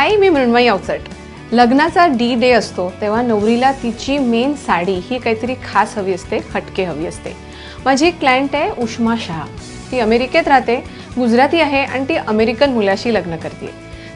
हाय मी मृण्मयी अवचट लग्नाचा D day असतो तेव्हा नवरीला तिची मेन साडी ही काहीतरी खास हवी असते खटके हवी असते. माझी एक क्लायंट आहे उष्मा शहा. ती अमेरिकेत राहते गुजराती आहे आणि ती अमेरिकन मुलाशी लग्न करते.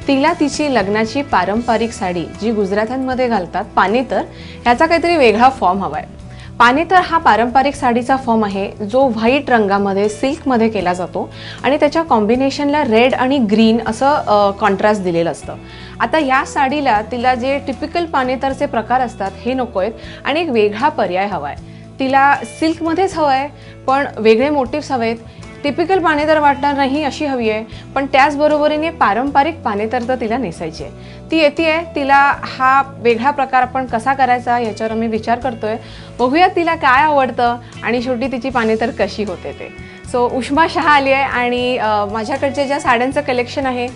तिला तिची लग्नाची पारंपरिक साडी जी गुजरात्यांमध्ये घालतात पानेतर ह्याचा काहीतरी वेगळा फॉर्म हवा आहे पानेतर हा पारंपरिक साडीचा फॉर्म आहे जो व्हाईट रंगामध्ये सिल्कमध्ये केला जातो आणि त्याच्या कॉम्बिनेशनला रेड आणि ग्रीन असं कॉन्ट्रास्ट दिलेलं असतं. आता या साडीला तिला जे टिपिकल पानेतरचे प्रकार असतात हे नको आहेत. आणि एक वेगळा पर्याय हवा आहे तिला सिल्कमध्येच हवं आहे पण वेगळे मोटिव्स हवे टिपिकल पाने तर वाटणार नाही अशी हवी आहे पण त्याचबरोबरीने पारंपरिक पाने तर तिला नेसायची आहे. ती येते आहे तिला हा वेगळा प्रकार आपण कसा करायचा याच्यावर आम्ही विचार करतोय. बघूया तिला काय आवडतं आणि शेवटी तिची पाने तर कशी होते ते. सो उष्मा शहा आली आहे आणि माझ्याकडच्या ज्या साड्यांचं कलेक्शन आहे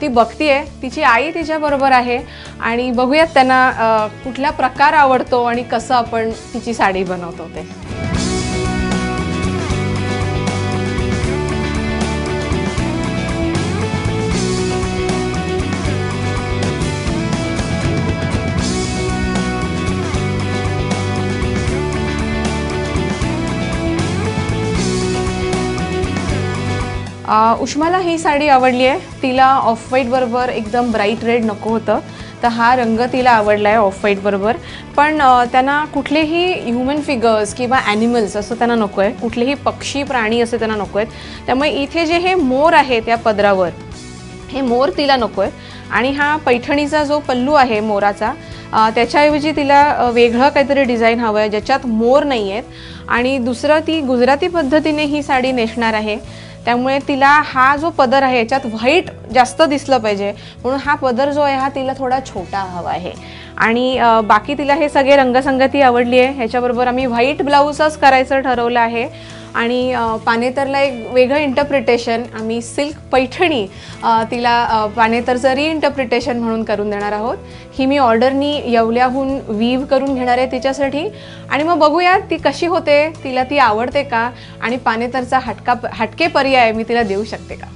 ती बघती आहे तिची आई तिच्याबरोबर आहे आणि बघूयात त्यांना कुठला प्रकार आवडतो आणि कसं आपण तिची साडी बनवतो ते. उष्माला ही साडी आवडली आहे. तिला ऑफ व्हाईट बरोबर एकदम ब्राईट रेड नको होतं. तर हा रंग तिला आवडला आहे ऑफ व्हाईट बरोबर. पण त्यांना कुठलेही ह्युमन फिगर्स किंवा ॲनिमल्स असं त्यांना नको आहे. कुठलेही पक्षी प्राणी असे त्यांना नको आहेत. त्यामुळे इथे जे हे मोर आहे त्या पदरावर हे मोर तिला नको आहे. आणि हा पैठणीचा जो पल्लू आहे मोराचा त्याच्याऐवजी तिला वेगळं काहीतरी डिझाईन हवं आहे ज्याच्यात मोर नाही आहेत आणि दुसरं ती गुजराती पद्धतीने ही साडी नेसणार आहे. त्यामुळे तिला हा जो पदर आहे याच्यात व्हाईट जास्त दिसलं पाहिजे. म्हणून हा पदर जो आहे हा तिला थोडा छोटा हवा आहे. आणि बाकी तिला हे सगळे रंगसंगती आवडली आहे. ह्याच्याबरोबर आम्ही व्हाईट ब्लाऊजच करायचं ठरवलं आहे. आणि पानेतरला एक वेगळं इंटरप्रिटेशन आम्ही सिल्क पैठणी तिला पानेतरचं रिइंटरप्रिटेशन म्हणून करून देणार आहोत. ही मी ऑर्डरनी येवल्याहून वीव करून घेणार आहे तिच्यासाठी. आणि मग बघूया ती कशी होते तिला ती आवडते का आणि पानेतरचा हटका हटके पर्याय मी तिला देऊ शकते का?